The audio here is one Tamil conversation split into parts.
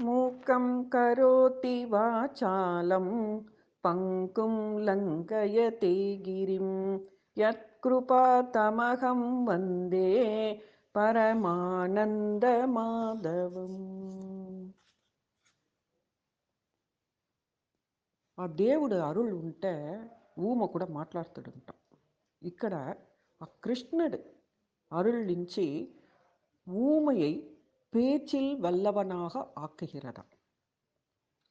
మూకం కరోతి వాచాలం పంకుం లంకయతి గిరిం. యత్కృపాతమహం వందే పరమానందమాధవం ఆ దేవుడు అరుళ్ళు ఉంటే ఊమ కూడా మాట్లాడుతాడంట. ఇక్కడ ఆ కృష్ణుడు అరుళ్ళించి ఊమయ్యి பேச்சில் வல்லவனாக ஆக்குகிறதாம்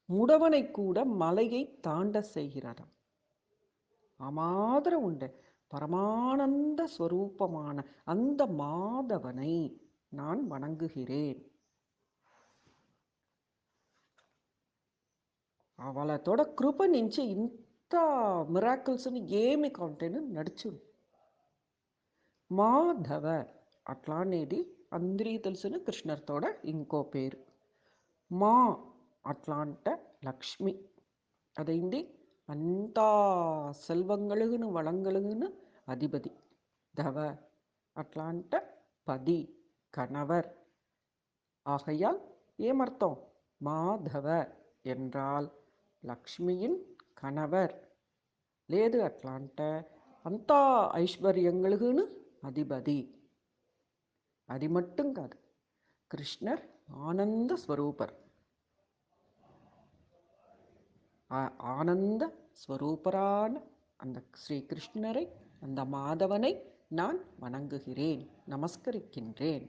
முடவனை கூட மலையை தாண்ட செய்கிறதாம் அமாதிரம் உண்டு பரமானந்த ஸ்வரூபமான அந்த மாதவனை நான் வணங்குகிறேன் వాళ్ళతోడ కృప నుంచి ఇంత మిరాకిల్స్ని ఏమి కాంటేను నడుచును మాధవ అట్లా అనేది అందరికీ తెలిసిన కృష్ణర్తోడ ఇంకో పేరు మా అట్లా అంటే లక్ష్మి అదైంది అంతా సెల్వంగలుగును వళంగలుగును అధిపతి దవ అట్లా అంటే పది కణవర్ ஆகையால் ஏமர்த்தம் மாதவ என்றால் லக்ஷ்மியின் கணவர் లేదు అట్లా అంటే అంతా ఐశ్వర్యంగలుగును అధిపతి అది మట్టుం కాదు కృష్ణర్ ఆనంద స్వరూపర్ ஆனந்த ஸ்வரூபரான அந்த ஸ்ரீகிருஷ்ணரை அந்த மாதவனை நான் வணங்குகிறேன் நமஸ்கரிக்கின்றேன்